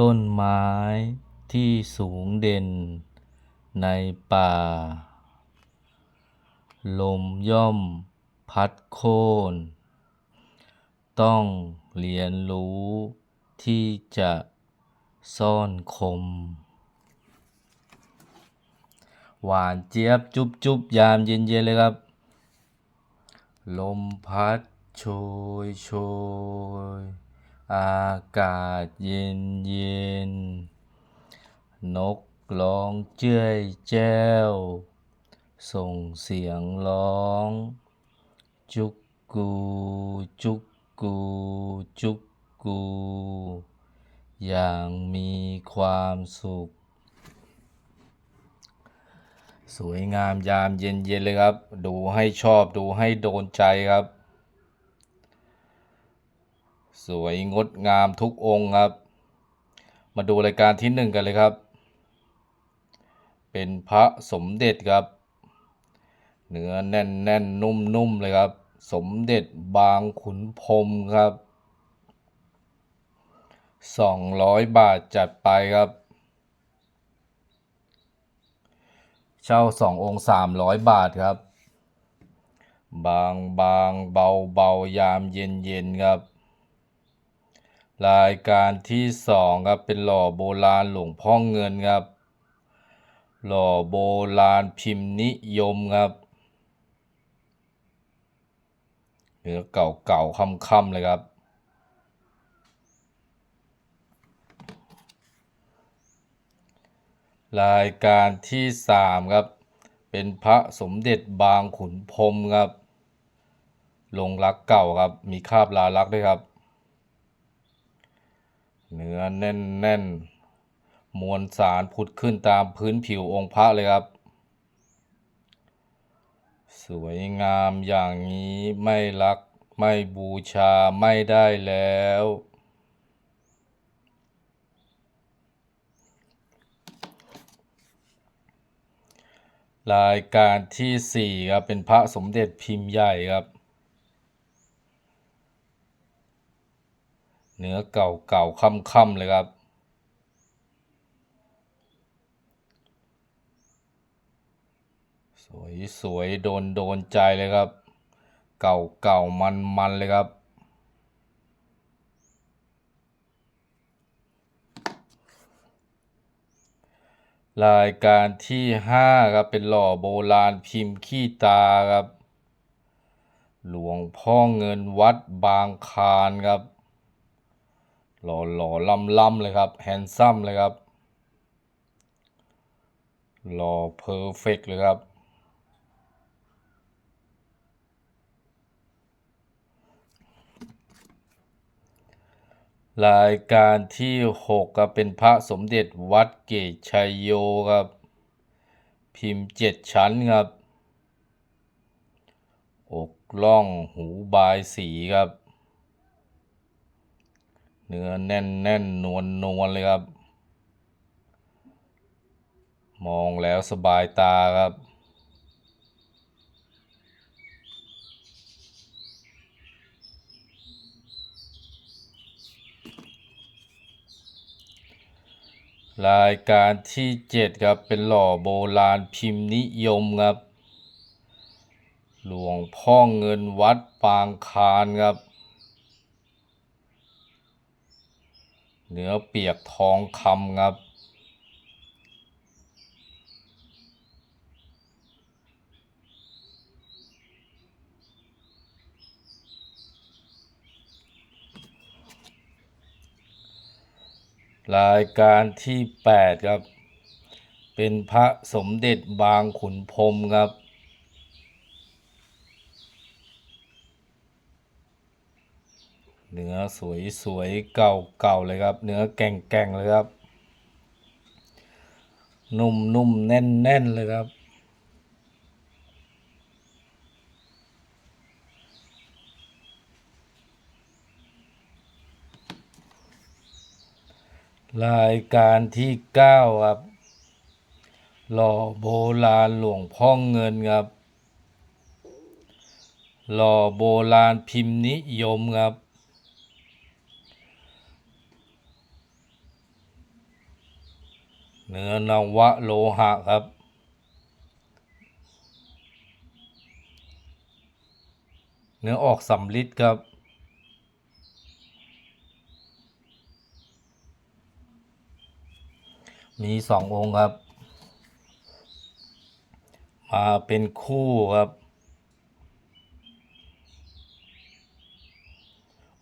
ต้นไม้ที่สูงเด่นในป่า ลมย่อมพัดโค่น ต้องเรียนรู้ที่จะซ่อนคม หวานเจี๊ยบจุบจุบยามเย็นๆเลยครับ ลมพัดโชยโชย อากาศเย็นเย็น นกร้องเจ้ยแจ้ว ส่งเสียงร้อง จุกกู จุกกู จุกกู อย่างมีความสุข สวยงามยามเย็นๆเลยครับ ดูให้ชอบดูให้โดนใจครับ สวยงดงามทุกองค์ครับ มาดูรายการที่หนึ่งกันเลยครับ เป็นพระสมเด็จครับ เนื้อแน่นแน่นนุ่มนุ่มๆเลยครับ สมเด็จบางขุนพรมครับสองร้อยบาทจัดไปครับ เช่าสององค์สามร้อยบาทครับบางบางเบาเบายามเย็นเย็นครับ รายการที่สองครับเป็นหล่อโบราณหลวงพ่อเงินครับ หล่อโบราณพิมพ์นิยมครับเนื้อเก่าเก่าค่ำค่ำๆเลยครับ รายการที่สามครับ เป็นพระสมเด็จบางขุนพรมครับลงรักเก่าครับ มีคาบลาลักด้วยครับ เนื้อแน่นแน่นมวลสารผุดขึ้นตามพื้นผิวองค์พระเลยครับ สวยงามอย่างนี้ไม่รักไม่บูชาไม่ได้แล้ว รายการที่สี่ครับเป็นพระสมเด็จพิมพ์ใหญ่ครับ เนื้อเก่าเก่าค่ำค่ำๆเลยครับ สวยสวยโดนโดนใจเลยครับ เก่าเก่ามันมันเลยครับ รายการที่ห้าครับเป็นหล่อโบราณพิมพ์ขี้ตาครับ หลวงพ่อเงินวัดบางคานครับ หล่อหล่อล่ำล่ำเลยครับแฮนซัมเลยครับหล่อเพอร์เฟกเลยครับ รายการที่หกครับเป็นพระสมเด็จวัดเกตชัยโยครับ พิมพ์เจ็ดชั้นครับ อกล่องหูบายสีครับ เนื้อแน่นแน่นนวลนวลเลยครับ มองแล้วสบายตาครับรายการที่เจ็ดครับ เป็นหล่อโบราณพิมพ์นิยมครับ หลวงพ่อเงินวัดปางคานครับ เนื้อเปียกทองคำครับ รายการที่แปดครับ เป็นพระสมเด็จบางขุนพรมครับ เนื้อสวยสวยเก่าเก่าเลยครับ เนื้อแก่งแก่งเลยครับ นุ่มนุ่มแน่นแน่นเลยครับ รายการที่เก้าครับ หล่อโบราณหลวงพ่อเงินครับ หล่อโบราณพิมพ์นิยมครับ เนื้อนวะโลหะครับ เนื้อออกสำลิดครับ มีสององค์ครับ มาเป็นคู่ครับ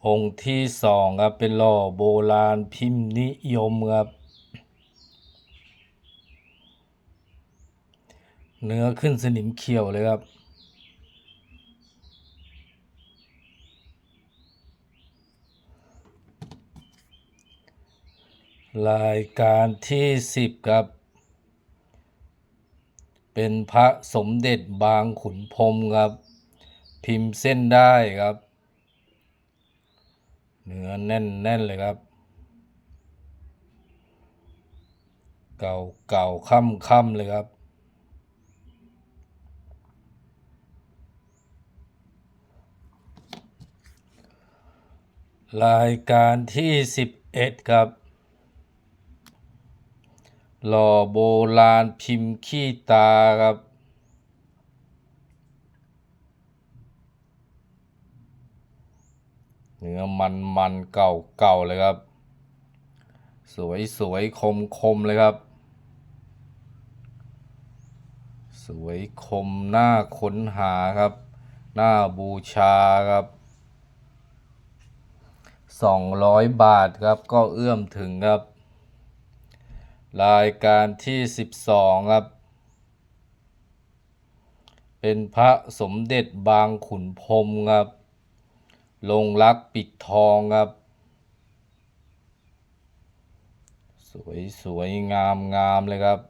องค์ที่สองครับ เป็นหล่อโบราณพิมพ์นิยมครับ เนื้อขึ้นสนิมเขียวเลยครับรายการที่สิบครับ เป็นพระสมเด็จบางขุนพรมครับ พิมพ์เส้นได้ครับ เนื้อแน่นแน่นเลยครับ เก่าเก่าค่ำค่ำเลยครับ รายการที่สิบเอ็ดครับ หล่อโบราณพิมพ์ขี้ตาครับ เนื้อมันมันเก่าเก่าเลยครับ สวยสวยคมคมเลยครับ สวยคมหน้าค้นหาครับ หน้าบูชาครับ สองร้อยบาทครับก็เอื้อมถึงครับ รายการที่สิบสองครับ เป็นพระสมเด็จบางขุนพรมครับ ลงรักปิดทองครับ สวยสวยงามงามเลยครับ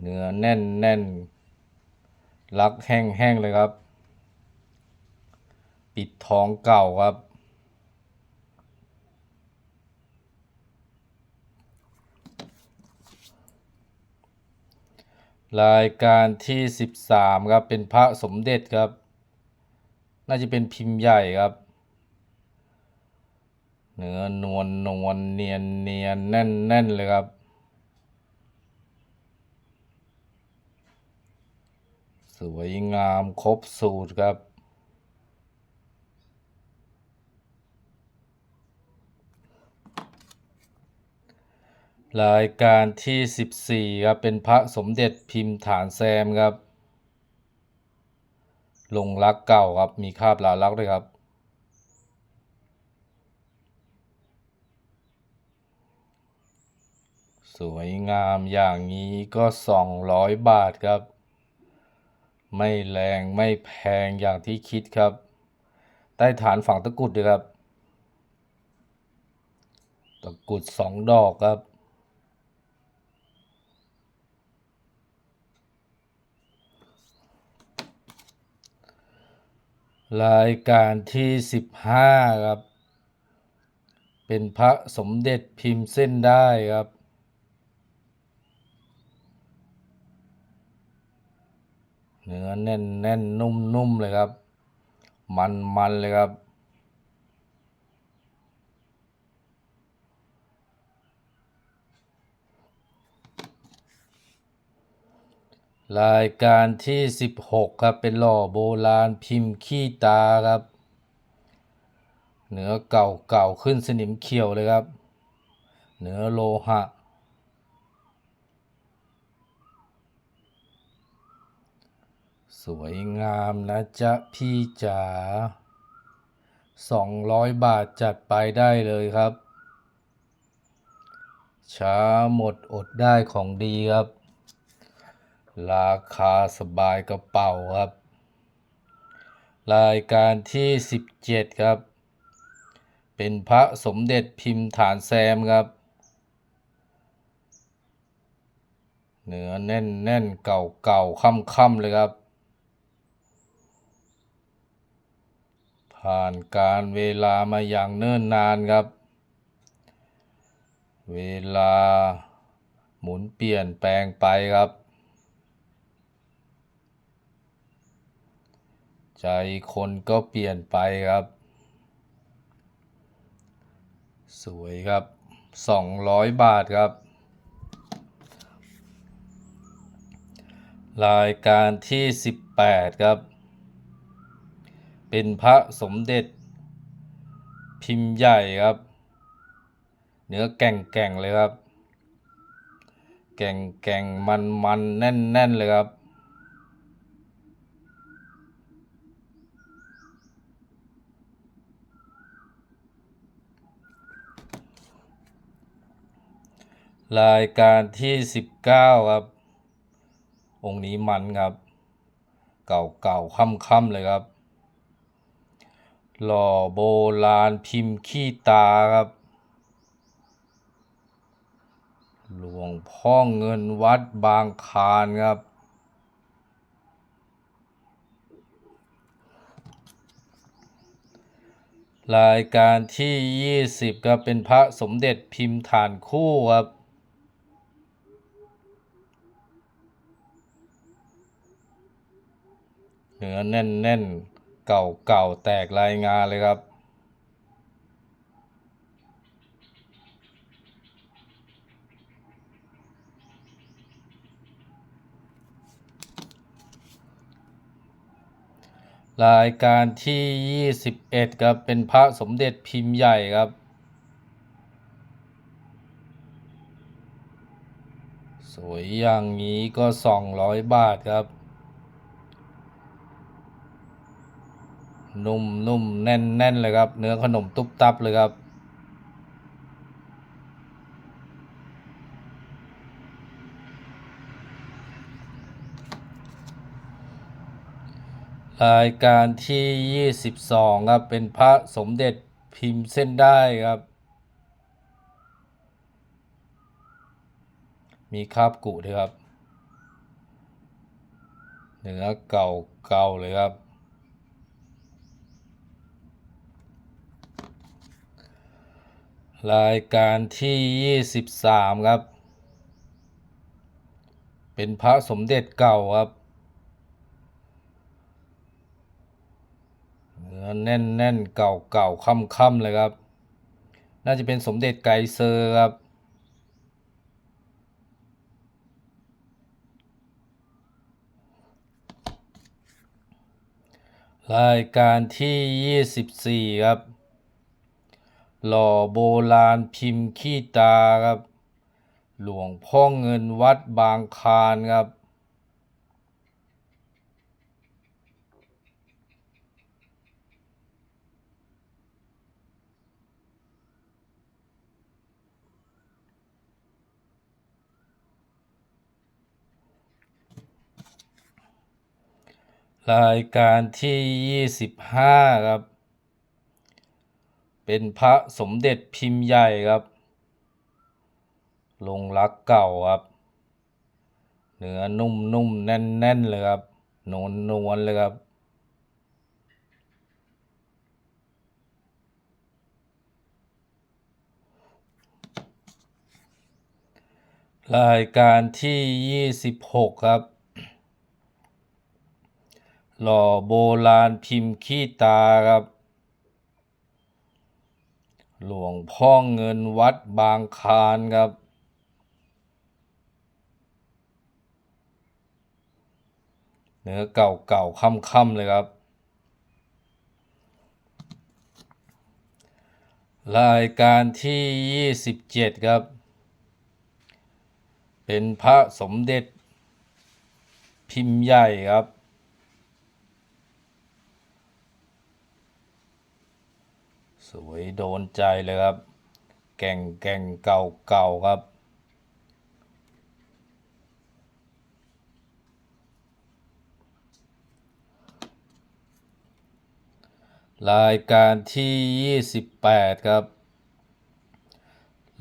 เนื้อแน่นแน่นรักแห้งแห้งเลยครับ ปิดทองเก่าครับ รายการที่สิบสามครับ เป็นพระสมเด็จครับ น่าจะเป็นพิมพ์ใหญ่ครับ เนื้อนวลนวลเนียนเนียนแน่นแน่นเลยครับ สวยงามครบสูตรครับ รายการที่สิบสี่ครับเป็นพระสมเด็จพิมพ์ฐานแซมครับลงรักเก่าครับมีคาบลาลักด้วยครับ สวยงามอย่างนี้ก็สองร้อยบาทครับ ไม่แรงไม่แพงอย่างที่คิดครับ ใต้ฐานฝั่งตะกุดด้วยครับ ตะกุดสองดอกครับ รายการที่สิบห้าครับ เป็นพระสมเด็จพิมพ์เส้นได้ครับ เนื้อแน่นแน่นนุ่มนุ่มเลยครับ มันมันเลยครับ รายการที่สิบหกครับ เป็นหล่อโบราณพิมพ์ขี้ตาครับ เนื้อเก่าเก่าขึ้นสนิมเขียวเลยครับ เนื้อโลหะ สวยงามนะจ๊ะพี่จ๋าสองร้อยบาทจัดไปได้เลยครับ ช้าหมดอดได้ของดีครับ ราคาสบายกระเป๋าครับ รายการที่สิบเจ็ดครับ เป็นพระสมเด็จพิมพ์ฐานแซมครับ เนื้อแน่นแน่นเก่าเก่าค่ำค่ำเลยครับ ผ่านการเวลามาอย่างเนิ่นนานครับ เวลาหมุนเปลี่ยนแปลงไปครับ ใจคนก็เปลี่ยนไปครับ สวยครับ 200 บาทครับ รายการที่ 18 ครับ เป็นพระสมเด็จ พิมพ์ใหญ่ครับ เนื้อแก่งๆเลยครับ แก่งๆมันๆแน่นๆเลยครับ รายการที่ 19 ครับ องค์นี้มันครับ เก่าเก่าค่ำค่ำๆเลยครับ หล่อโบราณพิมพ์ขี้ตาครับ หลวงพ่อเงินวัดบางคานครับ รายการที่ 20ครับเป็นพระสมเด็จพิมพ์ฐานคู่ครับ เนื้อแน่นๆเก่าเก่าๆแตกรายงานเลยครับรายการที่ 21 ครับ เป็นพระสมเด็จพิมพ์ใหญ่ครับ สวยอย่างนี้ก็ 200 บาทครับ นุ่มนุ่มแน่นแน่นเลยครับ เนื้อขนมตุ๊บตับเลยครับ รายการที่ 22 ครับ เป็นพระสมเด็จพิมพ์เส้นได้ครับ มีคาบกุด้วยครับ เนื้อเก่าเก่าเลยครับ รายการที่ 23 ครับ เป็นพระสมเด็จเก่าครับเนื้อแน่นแน่นเก่าเก่าค่ำค่ำๆเลยครับ น่าจะเป็นสมเด็จไกเซอร์ครับ รายการที่ 24 ครับ หล่อโบราณพิมพ์ขี้ตาครับ หลวงพ่อเงินวัดบางคานครับ รายการที่ 25 ครับ เป็นพระสมเด็จพิมพ์ใหญ่ครับ ลงรักเก่าครับ เนื้อนุ่มนุ่มแน่นแน่นเลยครับนวลนวลเลยครับ รายการที่ 26 ครับ หล่อโบราณพิมพ์ขี้ตาครับ หลวงพ่อเงินวัดบางคานครับ เนื้อเก่าเก่าค่ำค่ำๆเลยครับ รายการที่ 27 ครับ เป็นพระสมเด็จพิมพ์ใหญ่ครับ สวยโดนใจเลยครับ แก่งแก่งเก่าเก่าครับ รายการที่ 28 ครับ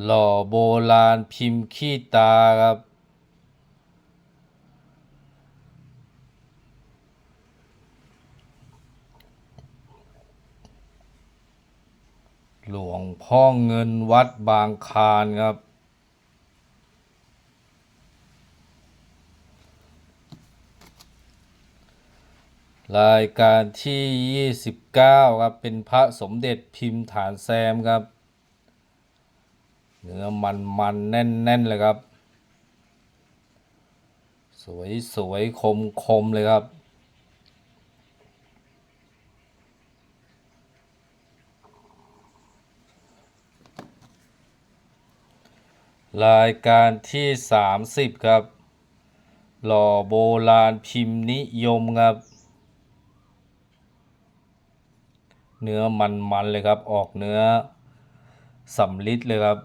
หล่อโบราณพิมพ์ขี้ตาครับ หลวงพ่อเงินวัดบางคานครับ รายการที่ 29 ครับ เป็นพระสมเด็จพิมพ์ฐานแซมครับ เนื้อมันมันแน่นแน่นๆเลยครับ สวยสวยคมคมเลยครับ รายการที่ 30 ครับ หล่อโบราณพิมพ์นิยมครับ เนื้อมันๆเลยครับ ออกเนื้อสำลิดเลยครับ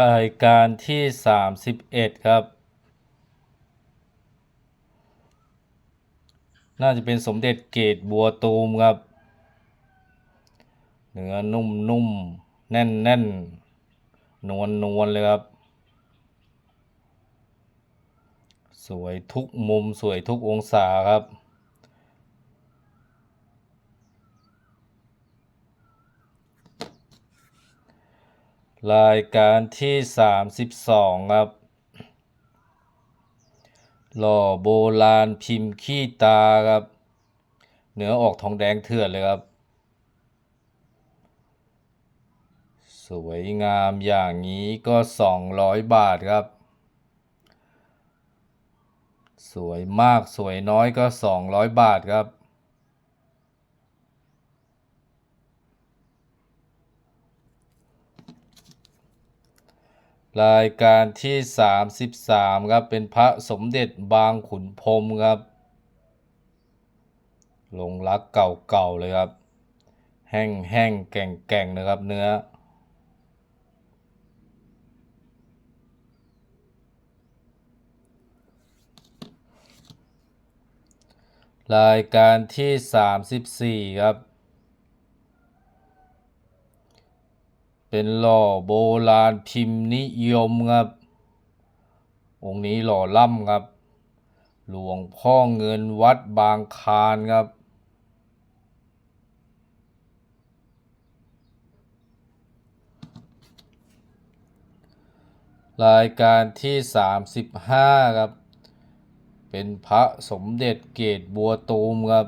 รายการที่ 31 ครับ น่าจะเป็นสมเด็จเกตบัวตูมครับ เนื้อนุ่มๆแน่นๆนวลๆเลยครับ สวยทุกมุมสวยทุกองศาครับ รายการที่ 32 ครับ หล่อโบราณพิมพ์ขี้ตาครับ เนื้อออกทองแดงเถื่อนเลยครับ สวยงามอย่างนี้ก็ 200 บาทครับ สวยมากสวยน้อยก็ 200 บาทครับ รายการที่ 33ครับเป็นพระสมเด็จบางขุนพรมครับลงรักเก่าๆเลยครับ แห้งแห้งแก่งแก่งๆนะครับเนื้อ รายการที่ 34 ครับ เป็นหล่อโบราณพิมพ์นิยมครับองค์นี้หล่อล่ำครับ หลวงพ่อเงินวัดบางคานครับ รายการที่ 35 ครับ เป็นพระสมเด็จเกตบัวตูมครับ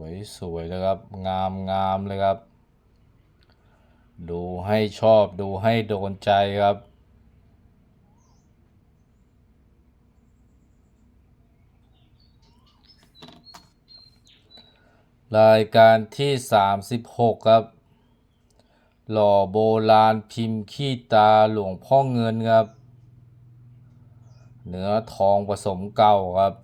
วยสวยเลยครับ งามงามเลยครับ ดูให้ชอบดูให้โดนใจครับรายการที่ 36 ครับ หล่อโบราณพิมพ์ขี้ตาหลวงพ่อเงินครับ เนื้อทองผสมเก่าครับ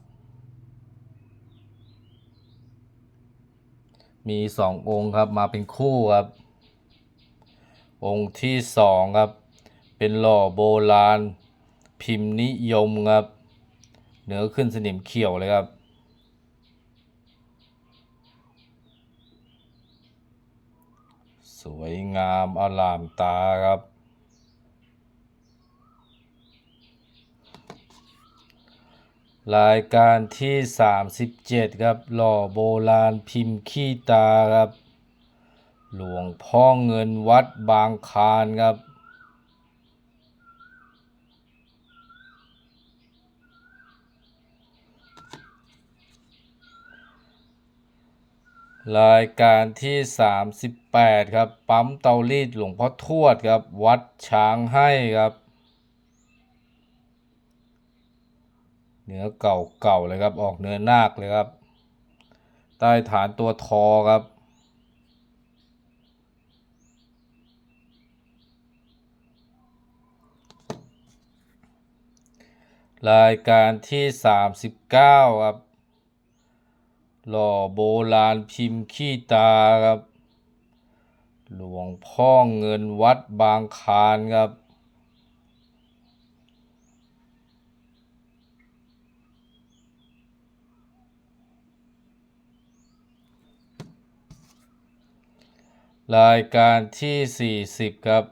มีสององค์ครับมาเป็นคู่ครับ องค์ที่สองครับ เป็นหล่อโบราณ พิมพ์นิยมครับเนื้อขึ้นสนิมเขียวเลยครับ สวยงามอลามตาครับ รายการที่ 37 ครับ หล่อโบราณพิมพ์ขี้ตาครับ หลวงพ่อเงินวัดบางคานครับ รายการที่ 38 ครับ ปั๊มเตารีดหลวงพ่อทวดครับ วัดช้างให้ครับ เนื้อเก่าๆเลยครับ ออกเนื้อนาคเลยครับ ใต้ฐานตัวทอครับ รายการที่ 39 ครับ หล่อโบราณพิมพ์ขี้ตาครับ หลวงพ่อเงินวัดบางคานครับ รายการที่ 40 ครับ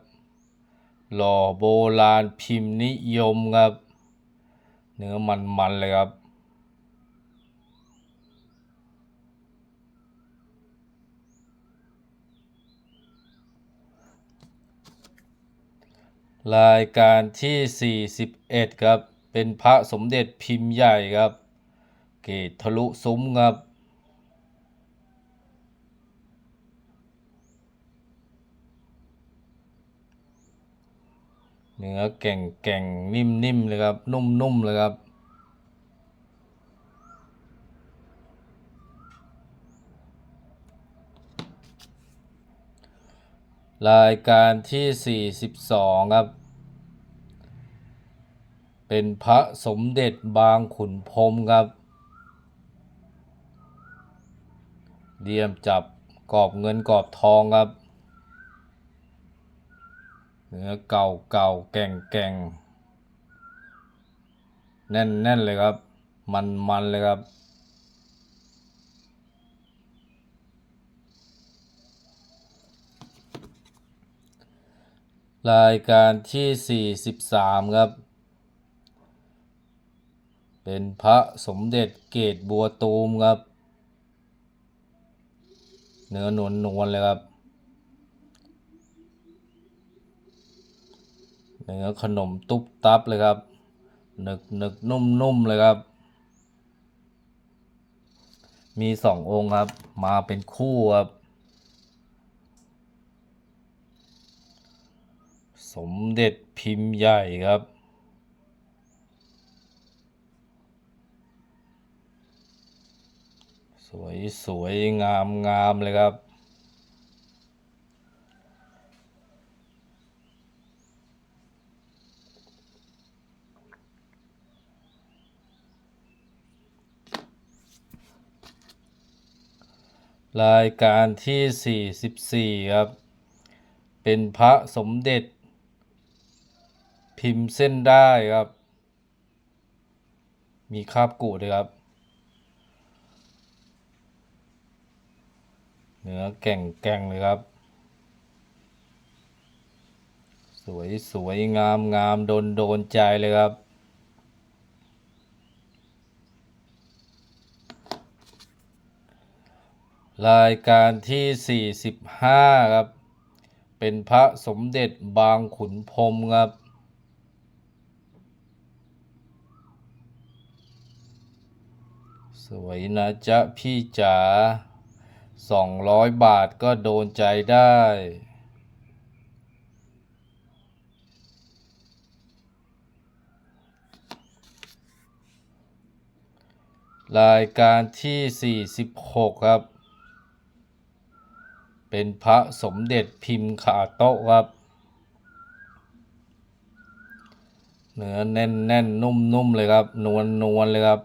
หล่อโบราณพิมพ์นิยมครับ เนื้อมันๆเลยครับ รายการที่ 41 ครับ เป็นพระสมเด็จพิมพ์ใหญ่ครับ เกตทะลุซุ้มครับ เนื้อแก่งแก่งนิ่มนิ่มๆเลยครับ นุ่มนุ่มๆเลยครับ รายการที่ 42 ครับ เป็นพระสมเด็จบางขุนพรมครับเดียมจับกรอบเงินกรอบทองครับ เนื้อเก่าเก่าแก่งแก่งแน่นแน่นเลยครับ มันมันเลยครับ รายการที่ 43 ครับ เป็นพระสมเด็จเกตบัวตูมครับ เนื้อนวลนวลเลยครับ เนื้อขนมตุ๊บตับเลยครับหนึกหนึกนุ่มนุ่มเลยครับ มีสององค์ครับ มาเป็นคู่ครับ สมเด็จพิมพ์ใหญ่ครับ สวยสวยงามงามเลยครับ รายการที่ 44 ครับ เป็นพระสมเด็จ พิมพ์เส้นได้ครับ มีคาบกุด้วยครับ เนื้อแก่งแก่งเลยครับ สวยสวยงามงามโดนโดนใจเลยครับ รายการที่ 45 ครับ เป็นพระสมเด็จบางขุนพรมครับ สวยนะจ๊ะพี่จ๋า200 บาทก็โดนใจได้รายการที่ 46 ครับ เป็นพระสมเด็จพิมพ์ขาโต๊ะครับ เนื้อแน่นแน่นนุ่มนุ่มเลยครับ นวลนวลเลยครับ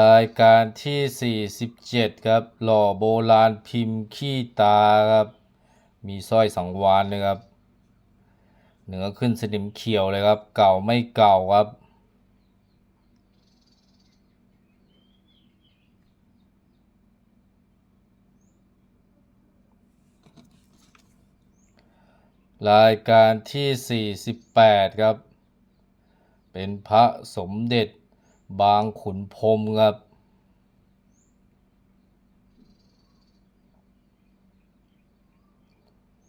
รายการที่ 47 ครับ หล่อโบราณพิมพ์ขี้ตาครับ มีสร้อยสังวานเลยครับ เนื้อขึ้นสนิมเขียวเลยครับ เก่าไม่เก่าครับ รายการที่ 48 ครับ เป็นพระสมเด็จบางขุนพรมครับ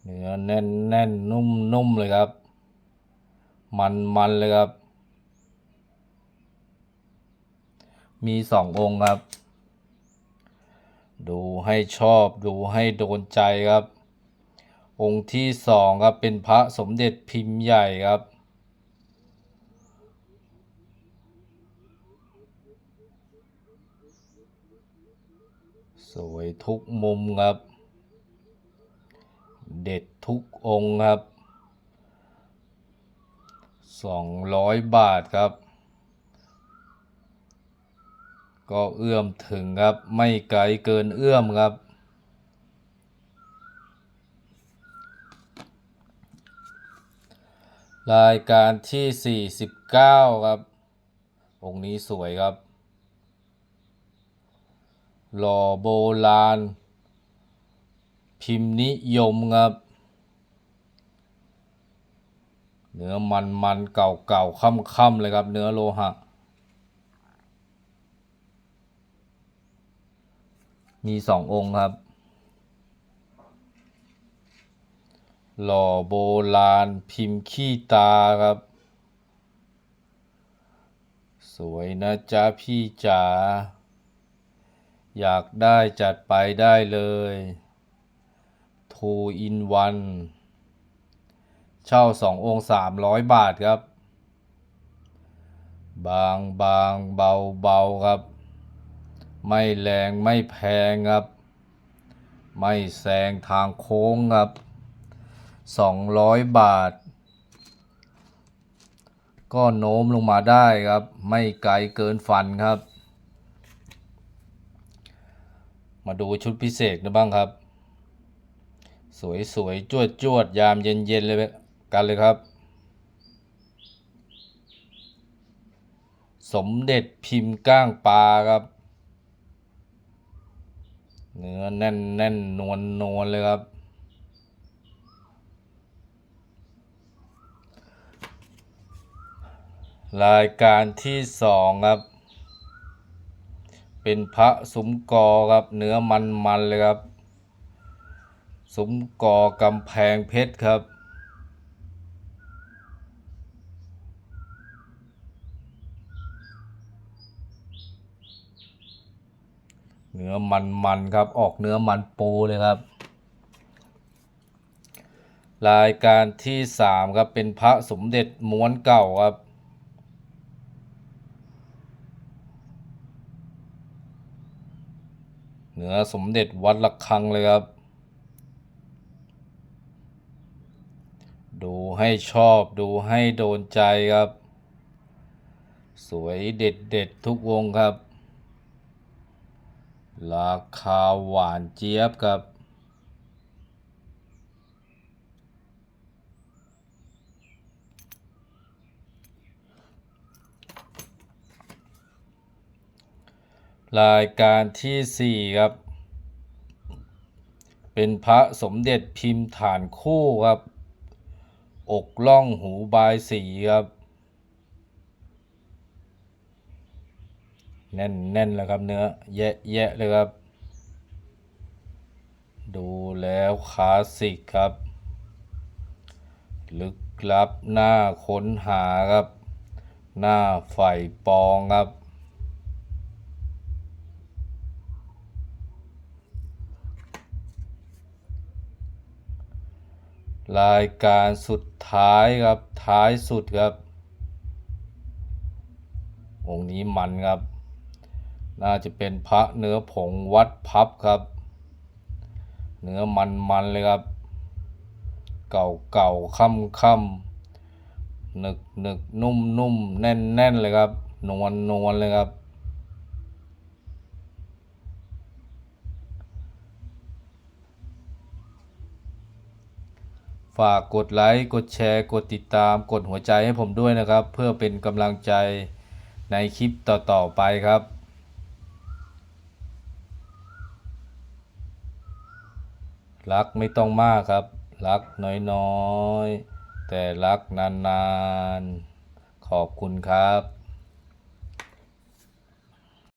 เนื้อแน่นแน่นนุ่มนุ่มเลยครับ มันมันเลยครับ มีสององค์ครับ ดูให้ชอบดูให้โดนใจครับ องค์ที่สองครับเป็นพระสมเด็จพิมพ์ใหญ่ครับสวยทุกมุมครับ เด็ดทุกองค์ครับ สองร้อยบาทครับ ก็เอื้อมถึงครับ ไม่ไกลเกินเอื้อมครับ รายการที่ 49 ครับ องค์นี้สวยครับหล่อโบราณ พิมพ์นิยมครับ เนื้อมันมันเก่าเก่าค่ำค่ำเลยครับ เนื้อโลหะ มีสององค์ครับ หล่อโบราณพิมพ์ขี้ตาครับ สวยนะจ๊ะพี่จ๋าอยากได้จัดไปได้เลย two in one เช่าสององค์สามร้อยบาทครับ บางบางเบาเบาครับ ไม่แรงไม่แพงครับ ไม่แซงทางโค้งครับสองร้อยบาท ก็โน้มลงมาได้ครับ ไม่ไกลเกินฟันครับ มาดูชุดพิเศษนะบ้างครับ สวยสวยจวดจวดยามเย็นเย็นเลย กันเลยครับ สมเด็จพิมพ์ก้างปลาครับ เนื้อแน่นแน่นนวลนวลเลยครับ รายการที่สองครับ เป็นพระสมกอครับ เนื้อมันมันเลยครับสมกอกำแพงเพชรครับ เนื้อมันมันครับ ออกเนื้อมันปูเลยครับ รายการที่สามครับเป็นพระสมเด็จม้วนเก่าครับเนื้อสมเด็จวัดระฆังเลยครับ ดูให้ชอบดูให้โดนใจครับ สวยเด็ดเด็ดทุกวงครับ ราคาหวานเจี๊ยบครับ รายการที่สี่ครับ เป็นพระสมเด็จพิมพ์ฐานคู่ครับ อกล่องหูบายสีครับ แน่นแน่นแล้วครับเนื้อแยะแยะเลยครับ ดูแล้วคลาสสิกครับ ลึกลับหน้าค้นหาครับ หน้าใฝ่ปองครับ รายการสุดท้ายครับท้ายสุดครับ องค์นี้มันครับ น่าจะเป็นพระเนื้อผงวัดพับครับ เนื้อมันมันเลยครับ เก่าเก่าค่ำค่ำหนึกหนึกนุ่มนุ่มแน่นแน่นเลยครับ นวลนวลเลยครับ ฝากกดไลค์กดแชร์กดติดตามกดหัวใจให้ผมด้วยนะครับ เพื่อเป็นกำลังใจในคลิปต่อ ๆ ไปครับ รักไม่ต้องมากครับ รักน้อยๆ แต่รักนานๆ ขอบคุณครับ